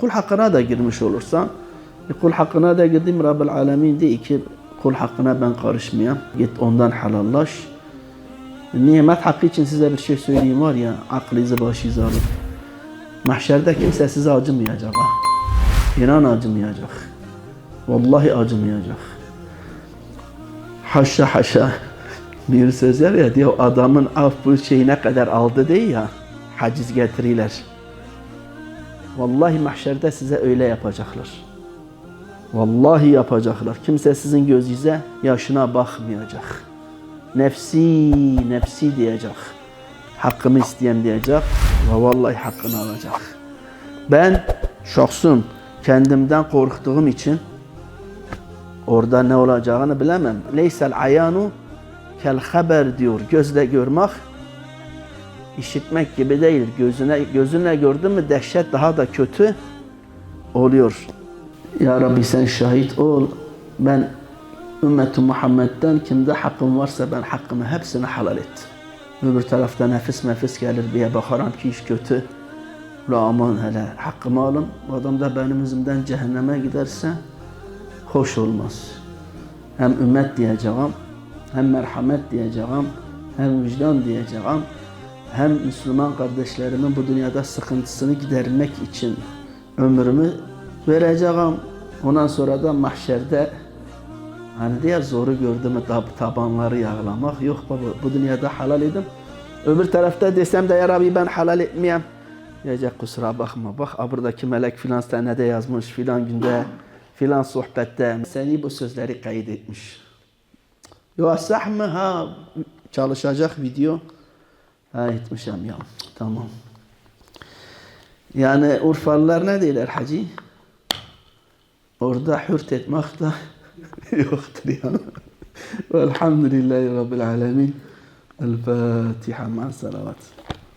Kul hakkına da girmiş olursan, e, kul hakkına da girdim Rabbel Alemin de ki kul hakkına ben karışmayayım. Git ondan halallaş. Nimet hakkı için size bir şey söyleyeyim var ya, aklınızı başınıza alın. Mahşerde kimse size acımayacak ha. İnan acımayacak. Vallahi acımayacak. Haşa haşa. Bir söz var ya diyor adamın af bu şeyi ne kadar aldı değil ya. Haciz getiriler. Vallahi mahşerde size öyle yapacaklar. Vallahi yapacaklar. Kimse sizin gözünüze yaşına bakmayacak. Nefsi, nefsi diyecek. Hakkımı isteyen diyecek ve vallahi hakkını alacak. Ben şahsım kendimden korktuğum için orada ne olacağını bilemem. Leysel ayanu kel haber diyor. Gözle görmek işitmek gibi değil. Gözüne gözüne gördün mü dehşet daha da kötü oluyor. Ya Rabbi sen şahit ol. Ben ümmeti Muhammed'den kimde hakkım varsa ben hakkımı hepsini halal ettim. Öbür tarafta nefis nefis gelir bir bakarım ki iş kötü. La aman hele hakkımı alın. Bu adam da benim yüzümden cehenneme giderse hoş olmaz. Hem ümmet diyeceğim, hem merhamet diyeceğim, hem vicdan diyeceğim, hem Müslüman kardeşlerimin bu dünyada sıkıntısını gidermek için ömrümü vereceğim. Ondan sonra da mahşerde hani diye zoru gördüğümü tab tabanları yağlamak yok baba bu dünyada halal edim. Öbür tarafta desem de ya Rabbi ben halal etmeyeyim. Diyecek kusura bakma bak buradaki melek filan senede yazmış filan günde filan sohbette seni bu sözleri kaydetmiş. Yo sah mı ha çalışacak video. Ha etmişim ya tamam. Yani Urfalılar ne diyorlar hacı? Orada hürt etmek de yoktur ya. Velhamdülillahi Rabbil Alemin. El Fatiha ma salavat.